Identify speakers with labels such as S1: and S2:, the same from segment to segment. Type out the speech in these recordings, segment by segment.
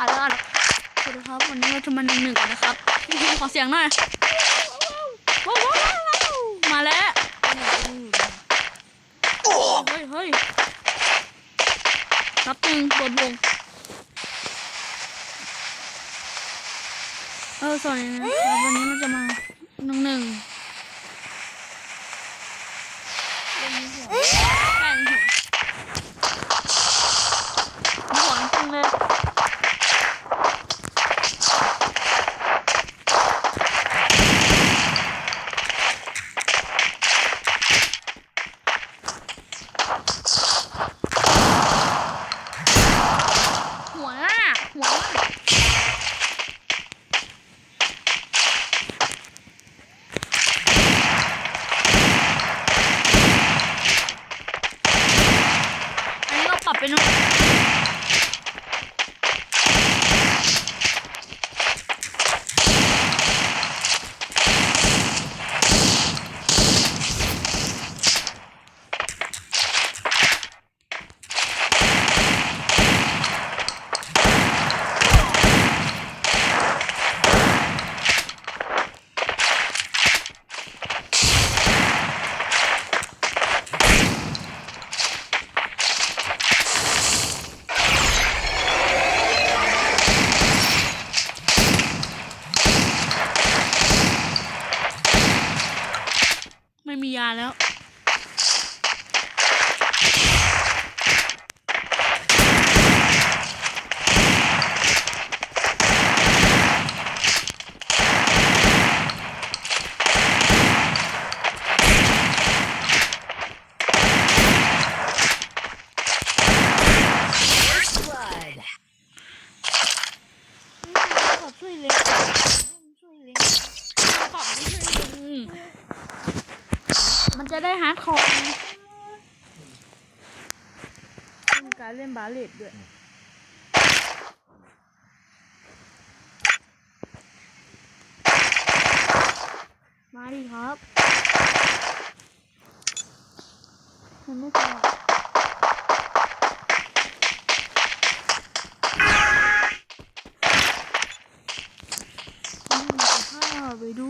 S1: อ่านแล้วอ่านสวัสดีครับ วันนี้เราจะมาหนึ่งหนึ่งกันนะครับ ขอเสียงหน่อยว้าวมาแล้วเฮ้ยเฮ้ยรับหนึ่งบนวงเออสวัสดีนะครับวันนี้เราจะมาหนึ่งหนึ่งเล่นหัวแป้งหัวหัวจริงเลย หัวหน้าหัวหน้า อันนี้เราปรับเป็นไม่มียาแล้ว
S2: First blood.
S1: ขอบช่วยเล็กช่วยเล็กขอบไม่ช่วยเล็กมัน จะได้ฮาร์ดคอร์มีการเล่นบาเลตด้วย มาดิครับมันไม่พอมันจะพาไปดูโอ้ยมันจะพ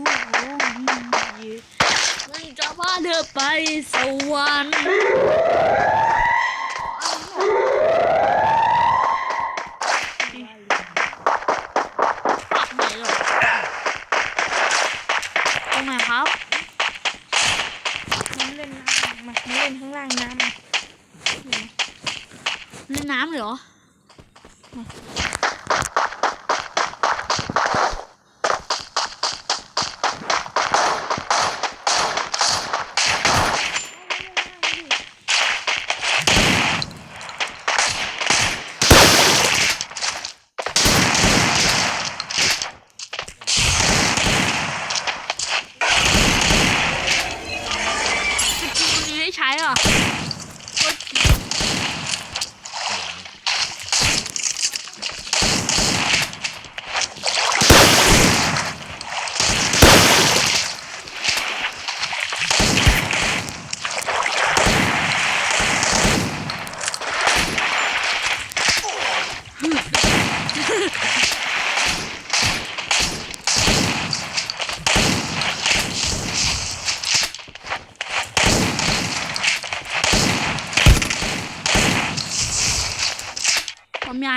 S1: าเธอไปสวรรค์ปักไหนเหรอตรงไหนครับ
S3: มันเล่นน้ำมามันเล่นข้างล่างน้ำมา
S1: เล่นน้ำเหรอ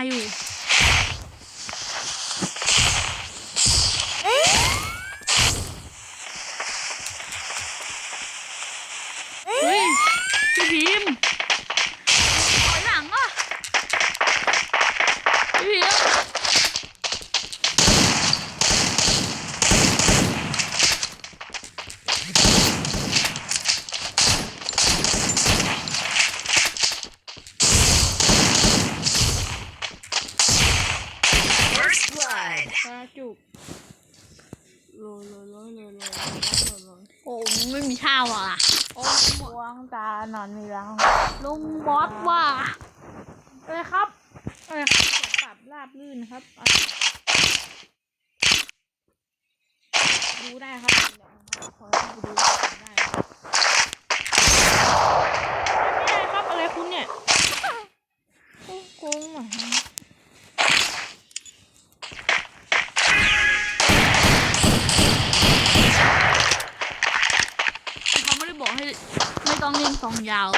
S1: อยู่ อนมีแล้วลุงบอสว่ะ
S3: อะไรครับอะไรครับปรับราบลื่นครับ ดูได้ครับเดี๋ยดูได้ไม่ครับอะไรคุณเนี่ยโกงอะเขาไม่
S1: ได้
S3: บอกให้ Con 腰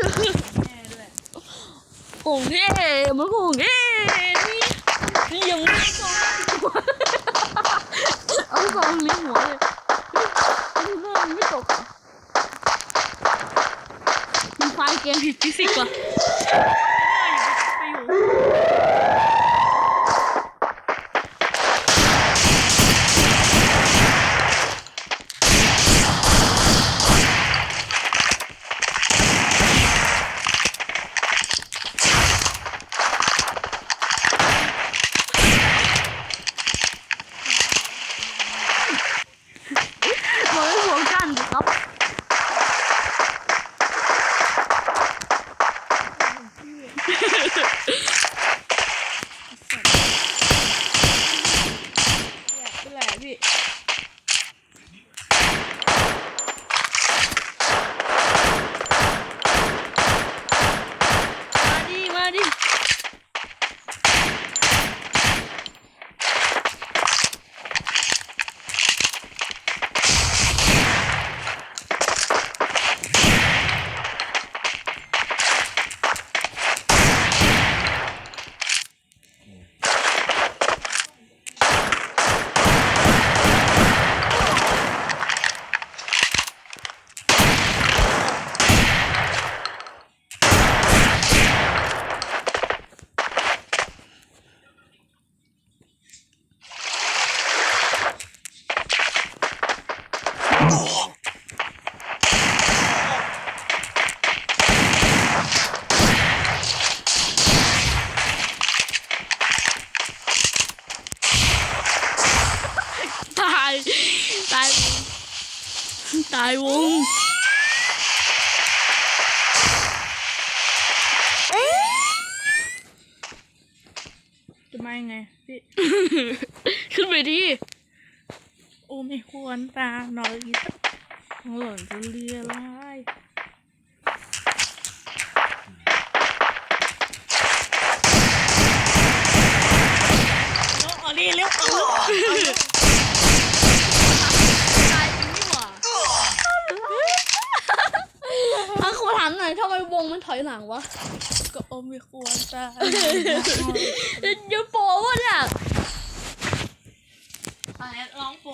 S3: ท้เลยแท้ด้วย
S1: โอ้เง่มันโอ้เง่ ดิ
S3: โอ้ไม่ควรตาหน่อยของหล่นจะเลียลายเอาดิเร็วเอา
S1: ตายจริงนี่หว่าถ้าครูถามหน่อยทำไมวงมันถอยหลังวะ
S3: ก็โอ้ไม่ควรตา
S1: เดี๋ยวโปรวะเนี่ย
S3: รร้องโฟ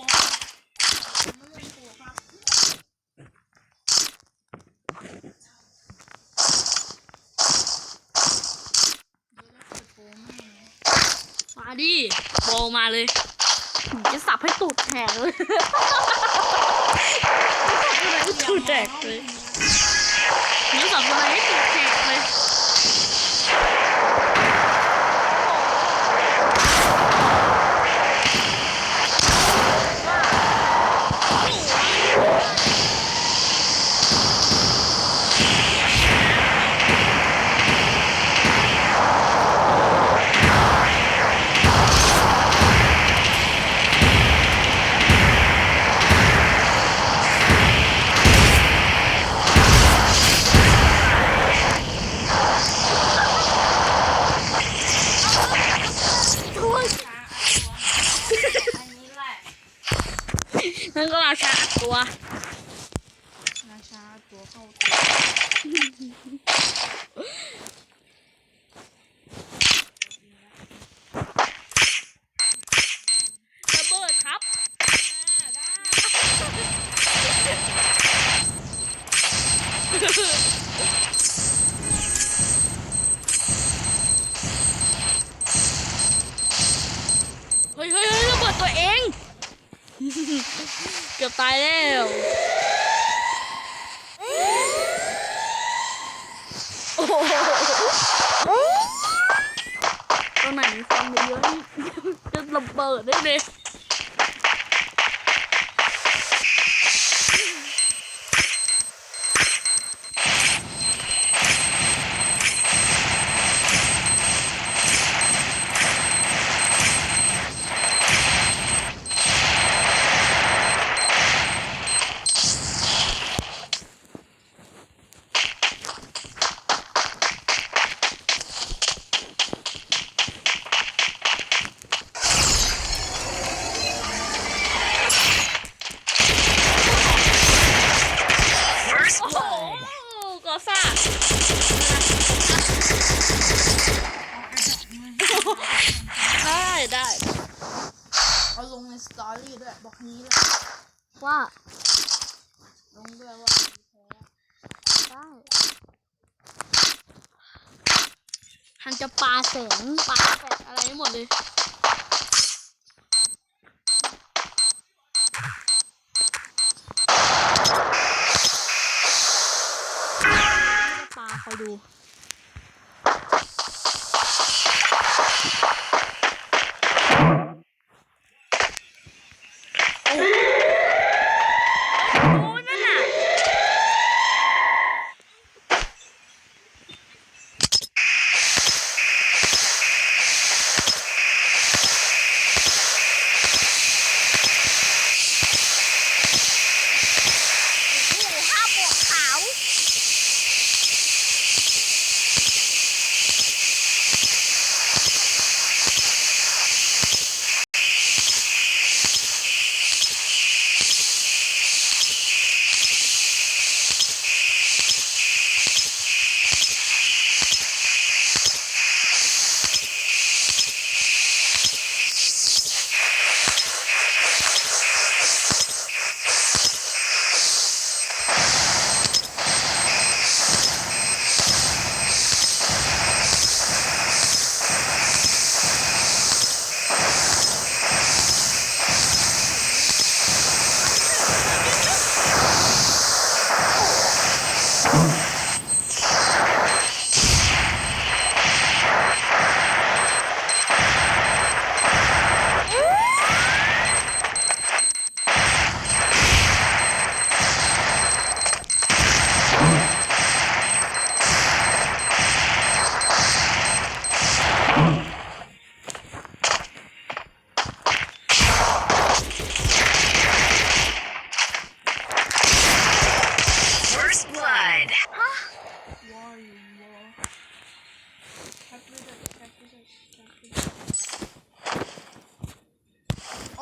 S1: มาดิโปรมาเลย จะสับให้ตูดแตกเลยตูดแตกเลยจะสับอะไรให้ตูดแตกเลย ตัวไหนมีความเยอะๆนี่จะระเบิดได้เลย
S2: First
S1: โอ้โห
S2: blood.
S1: กอซ่า ได้ได้
S3: เอาล งในสตอรี่ด้วยบอกนี้เลย
S1: ว่า
S3: ลงด้วยว่าแพ้
S1: ได้ทันจะปาแสงปาแสงอะไรให้หมดเลยปาคอยดู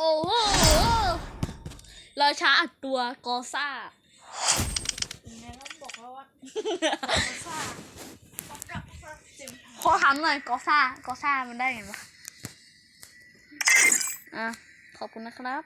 S1: อ้โหราชาอัดตัวกอซ่า
S3: เป็นไงครับบอกแล้วว่าซ่าต้องกลับซ่าเต็ม
S1: ขอถามหน่อยกอซ่ากอซ่ามันได้ไงวะอะขอบคุณนะครับ